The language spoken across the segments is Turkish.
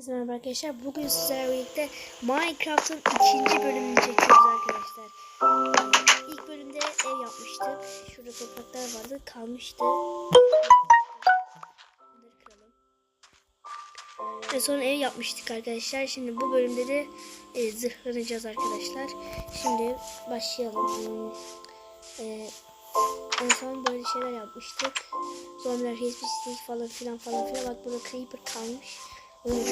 Herkese merhaba arkadaşlar. Bugün sizlerle birlikte Minecraft'ın ikinci bölümünü çekiyoruz arkadaşlar. İlk bölümde ev yapmıştık. Şurada topraklar vardı. Kalmıştı. Ve sonra ev yapmıştık arkadaşlar. Şimdi bu bölümde de e, zırhlanacağız arkadaşlar. Şimdi başlayalım. E, en son böyle şeyler yapmıştık. Zombiler hiçbir falan filan falan filan. Bak burada creeper kalmış. Evet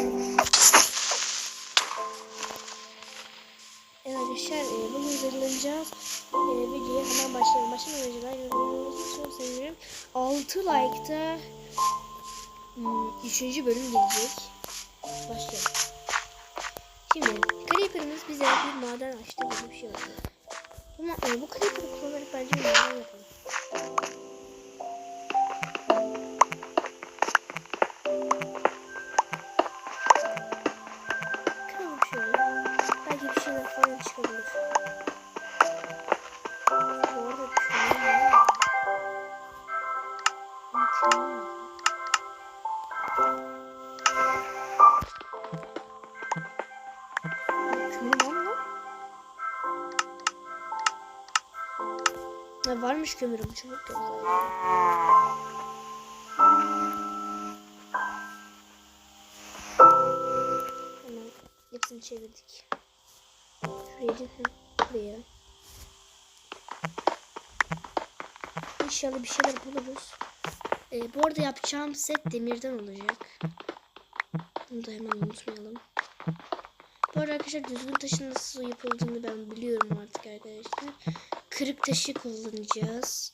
arkadaşlar e, bugün zırhlanacağız. E, videoya hemen başlayalım. Başlamadan önce ben yorumlarınızı çok sevinirim. 6 like'da hmm, 3. bölüm gelecek. Başlayalım. Şimdi Creeper'ımız bize bir maden açtı gibi bir şey oldu. Ama e, bu Creeper'ı kullanarak bence maden yapalım. Ha, varmış kömürüm çabuk topla. Hemen hepsini çevirdik. Şuraya değil, buraya. İnşallah bir şeyler buluruz. Ee, bu arada yapacağım set demirden olacak. Bunu da hemen unutmayalım. Bu arada arkadaşlar düzgün taşın nasıl yapıldığını ben biliyorum artık arkadaşlar. Kırık taşı kullanacağız.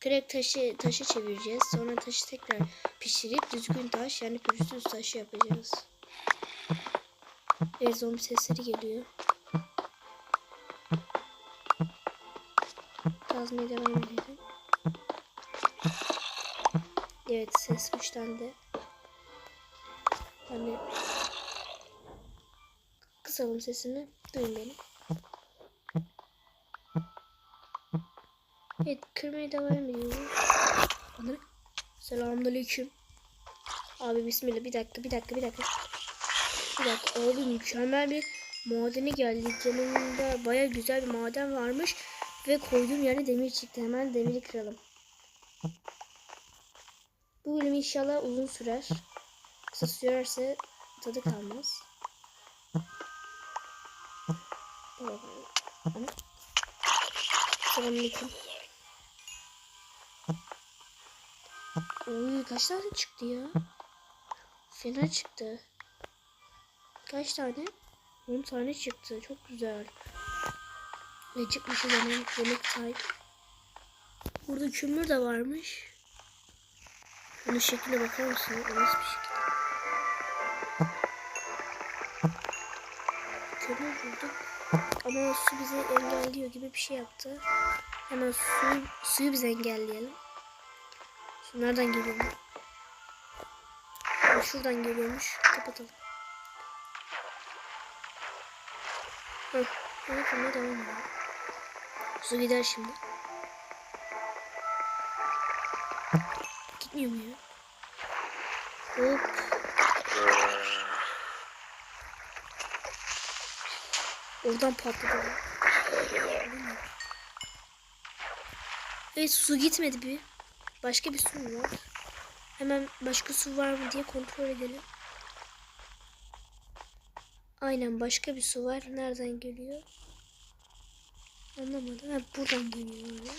Kırık taşı taşı çevireceğiz. Sonra taşı tekrar pişirip düzgün taş yani pürüzsüz taşı yapacağız. Evet zombi sesleri geliyor. Kazmaya devam edelim. Evet ses güçlendi. Hani kısalım sesini. Duyun beni. Evet kırmaya devam ediyoruz. Selamünaleyküm. Abi bismillah bir dakika bir dakika bir dakika. Bir dakika abi mükemmel bir madeni geldik. Yanında baya güzel bir maden varmış. Ve koyduğum yerde demir çıktı. Hemen demiri kıralım. Bu bölüm inşallah uzun sürer. Kısa sürerse tadı kalmaz. Oy kaç tane çıktı ya? Fena çıktı. Kaç tane? 10 tane çıktı. Çok güzel. Ne çıkmış o zaman yemek time. Burada kömür de varmış. Bunun şekline bakar mısın? O nasıl bir şekil? Kömür bulduk. Ama su bizi engelliyor gibi bir şey yaptı. Hemen suyu, suyu biz engelleyelim. Su nereden geliyor? Ha, Şuradan geliyormuş. Kapatalım. Heh, bunu kırmaya devam edelim. Su gider şimdi. Gitmiyor mu ya? Hop. Oradan patladı. Evet su gitmedi bir. Başka bir su var? Hemen başka su var mı diye kontrol edelim. Aynen başka bir su var. Nereden geliyor? Anlamadım. Ha, buradan geliyor öyle.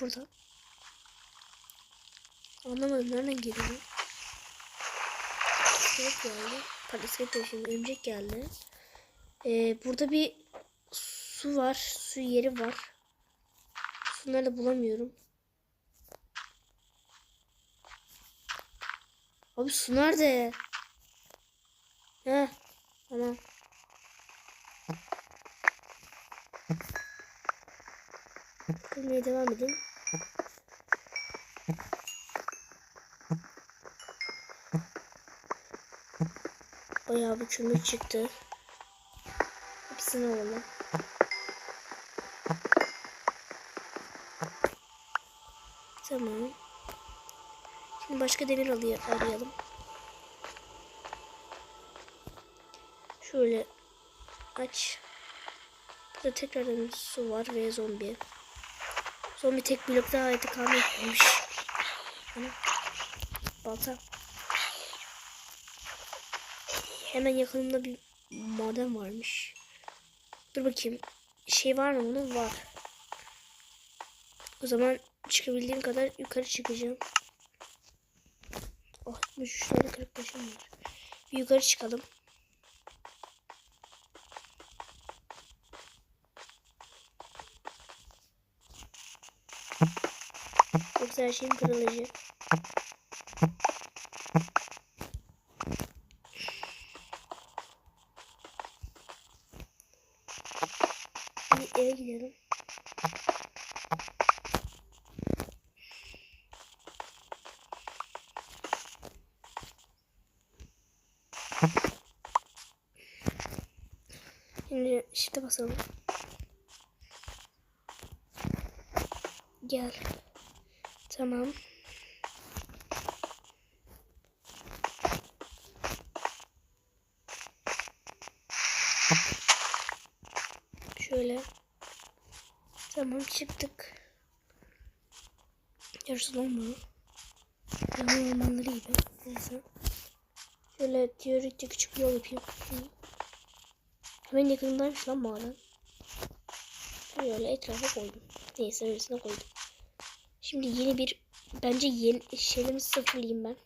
Buradan. Anlamadım. Nereden geliyor? İskelet geldi. Değil, şimdi örümcek geldi. Ee, burada bir su var. Su yeri var. Su bulamıyorum. Abi su nerede? Heh. Tamam. Kırmaya devam edin. Bayağı bir kömür çıktı. Kesin öyle. Tamam. Şimdi başka demir alıyor, arayalım. Şöyle aç. Burada tekrardan su var ve zombi. Zombi tek blok daha eti kalmamış. Hani balta. Hemen yakınında bir maden varmış. Dur bakayım. Şey var mı bunun? Var. O zaman çıkabildiğim kadar yukarı çıkacağım. Oh, 63 tane 45'im var. Bir yukarı çıkalım. Yoksa her şeyim kırılacak. Eve gidelim. Şimdi shift'e basalım. Gel. Tamam. Şöyle. Tamam çıktık. Yarısı olmuyor. Yanı ormanları gibi. Neyse. Şöyle teorik küçük bir yol yapayım. Hemen yakınındaymış lan maden. Şöyle etrafa koydum. Neyse öylesine koydum. Şimdi yeni bir bence yeni şeylerimi sıfırlayayım ben.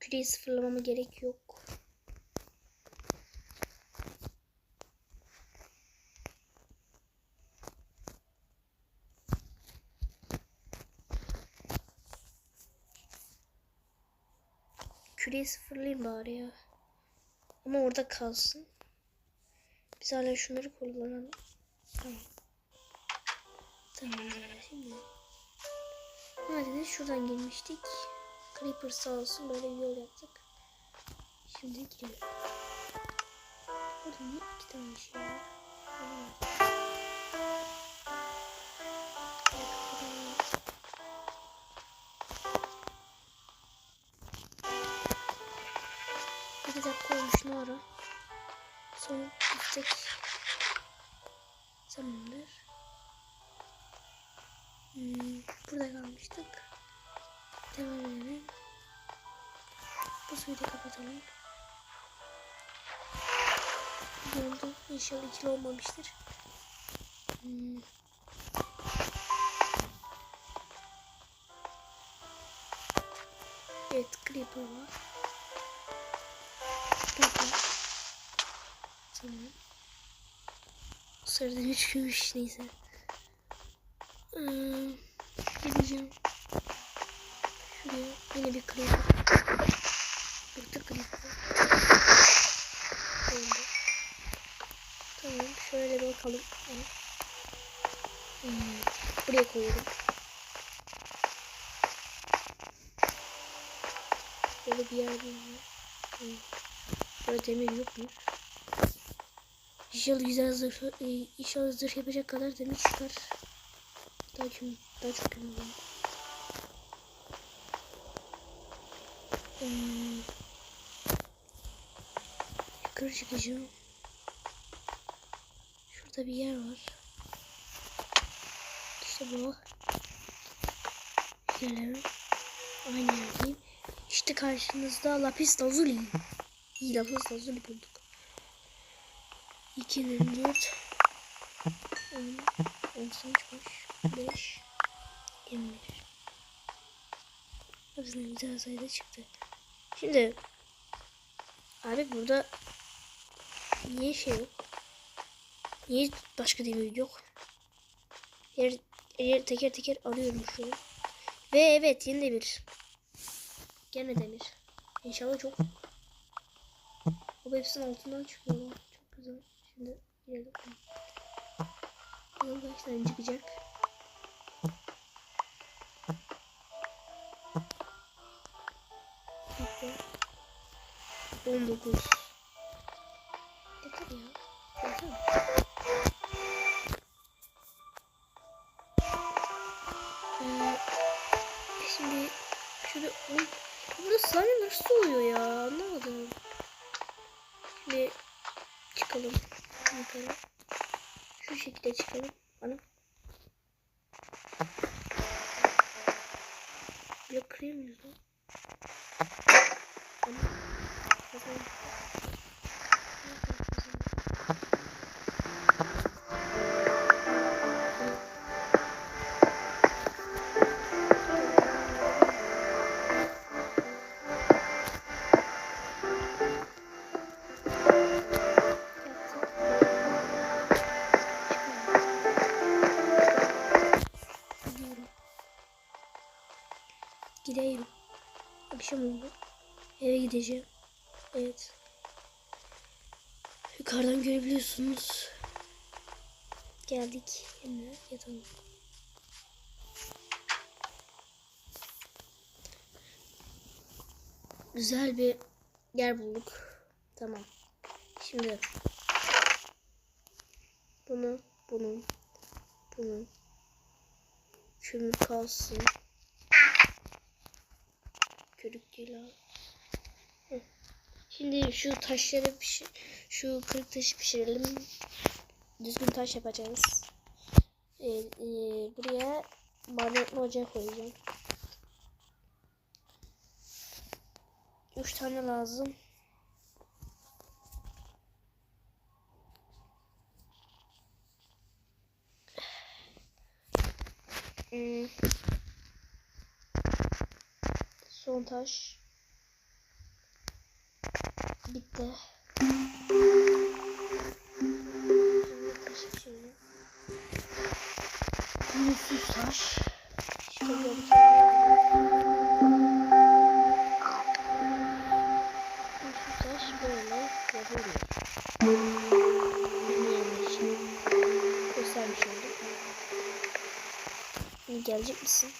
Küreyi sıfırlamama gerek yok. Küreyi sıfırlayayım bari ya. Ama orada kalsın. Biz hala şunları kullanalım. Tamam. Tamam şimdi. Hadi de şuradan girmiştik. Creeper sağ olsun böyle bir yol yaptık. Şimdi girelim. Burada niye iki tane şey var? Evet, ne ara? Son gidecek. Tamamdır. Hmm, burada kalmıştık. Devam edelim. Bu suyu da kapatalım. Oldu? İnşallah ikili olmamıştır. Hmm. Evet, creeper var. Tamam. Sıradan üç gümüş neyse. Hmm, gideceğim. Şuraya yine bir creeper. De creeper. Tamam şöyle bir bakalım. Hmm, buraya koyuyorum. Böyle bir yer mi? Hmm. Böyle demir yok mu? İnşallah güzel zırh, e, inşallah zırh yapacak kadar demir çıkar. Daha çok, daha çok emin olayım. Hmm. Yukarı çıkacağım. Şurada bir yer var. İşte bu. Gelelim. Aynı yerdeyim. İşte karşınızda lapis lazuli. Lapis lazuli bulduk. 2, 4, 10, 18, 5, 21. Hepsinden güzel sayıda çıktı. Şimdi abi burada niye şey yok? Niye başka demir yok? Yer, yer teker teker arıyorum şu an. Ve evet yeni demir. Gene demir. İnşallah çok. Bu hepsinin altından çıkıyor. Çok güzel. Şimdi girelim. Bakalım kaç tane çıkacak. Bekle. 19. Oldu. Eve gideceğim. Evet. Yukarıdan görebiliyorsunuz. Geldik. Şimdi yatalım. Güzel bir yer bulduk. Tamam. Şimdi bunu, bunu, bunu kömür kalsın. Körük. Hı. Şimdi şu taşları pişir, şu kırık taşı pişirelim. Düzgün taş yapacağız. Ee, e, buraya magnetli ocak koyacağım. Üç tane lazım. Hmm. Son taş. Bitti. Şimdi taşı şimdi. Mutsuz taş. Taş böyle yapılıyor. Bilmeyenler için göstermiş oldum. Gelecek misin?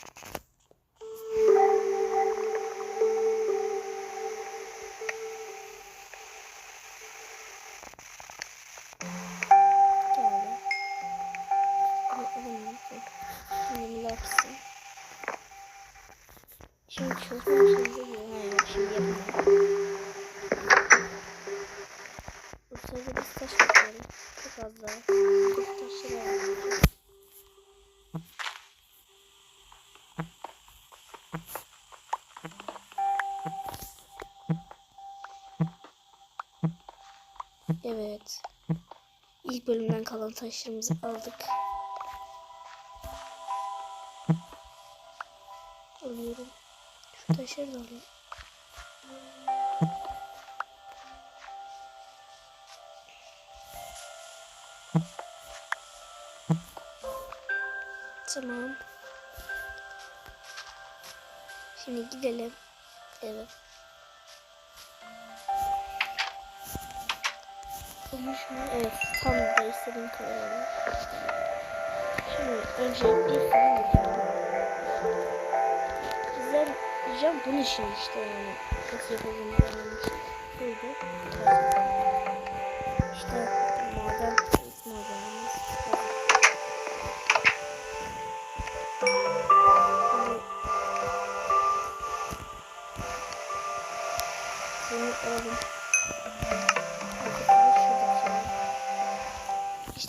Sırada biz taş yapıyorum. Çok az daha. Bu taşları yapıyorum. Evet. İlk bölümden kalan taşlarımızı aldık. Alıyorum. Şu taşları da alayım. Tamam. Şimdi gidelim. Evet. Evet. Tam da istediğim kadar. Şimdi öncelikle fırın yapıyorum. Güzel diyeceğim bunun için işte yani. Nasıl öğrenmek için. Buydu. İşte maden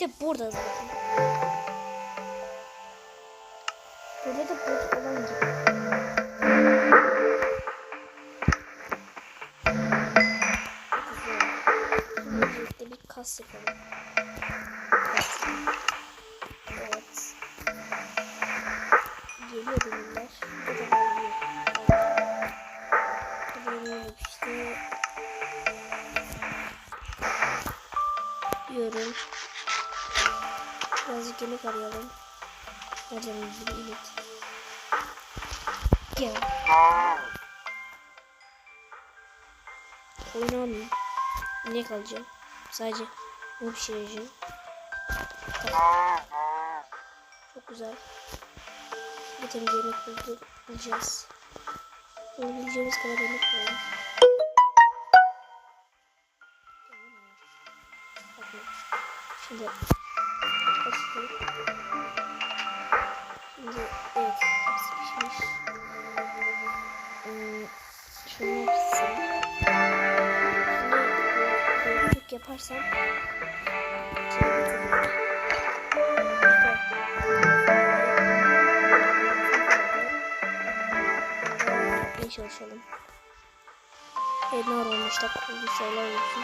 İşte burada zaten. Burada da burada olan gibi. Güzel. Bir kas yapalım. Kas. Evet. Geliyor demirler. Bu da geliyor. Geliyor işte. Diyorum. Birazcık yemek arayalım. Nereden bir inek. Gel. Oyunu almayayım. İnek alacağım. Sadece bunu pişireceğim. Tamam. Çok güzel. Bir tane yemek buldu, bulacağız. Bulabileceğimiz kadar yemek bulalım. Şimdi. Şimdi evet hepsi pişmiş. Ee, şunu pişsin. Bunu çok yaparsam çalışalım. Elini aramışlar, bir şeyler olsun.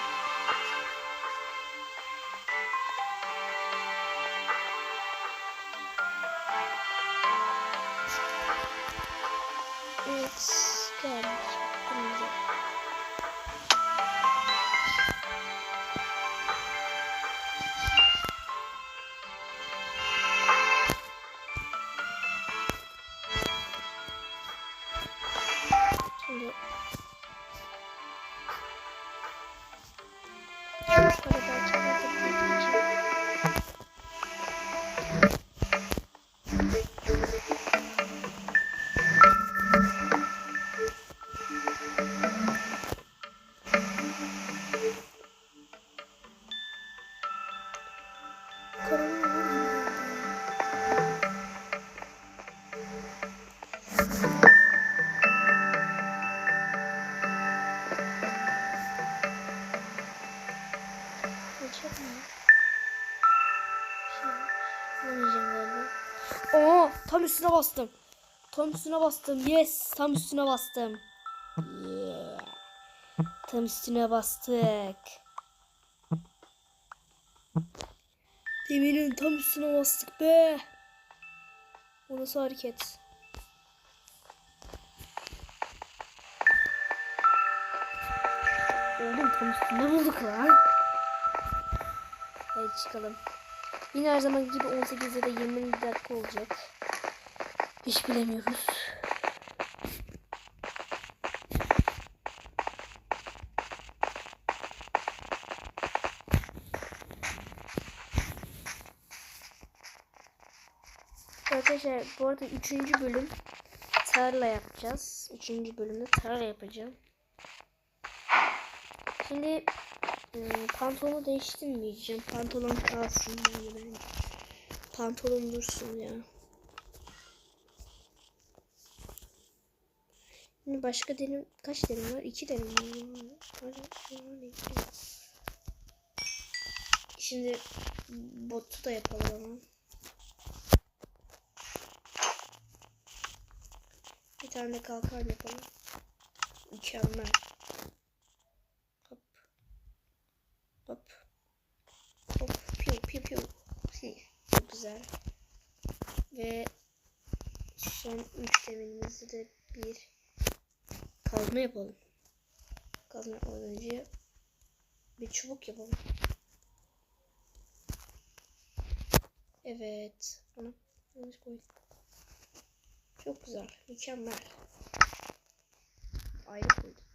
Üstüne bastım. Tam üstüne bastım. Yes, tam üstüne bastım. Yeah. Tam üstüne bastık. Demirin tam üstüne bastık be. O nasıl hareket? Oğlum tam üstüne bulduk lan. Hadi çıkalım. Yine her zaman gibi 18 ya da 20 dakika olacak. Hiç bilemiyoruz. Arkadaşlar bu arada 3. bölüm tarla yapacağız. 3. bölümde tarla yapacağım. Şimdi Hmm, pantolonu değiştirmeyeceğim. Pantolon kalsın bence. Pantolon dursun ya. Başka denim kaç denim var? İki denim var. Şimdi botu da yapalım ama. Bir tane de kalkan yapalım. Mükemmel. Hop. Hop. Hop. Piu piu piu. Çok güzel. Ve son üç deminimizde de bir kazma yapalım. Kazma yapmadan önce bir çubuk yapalım. Evet. Çok güzel. Mükemmel. Ayrı koydum.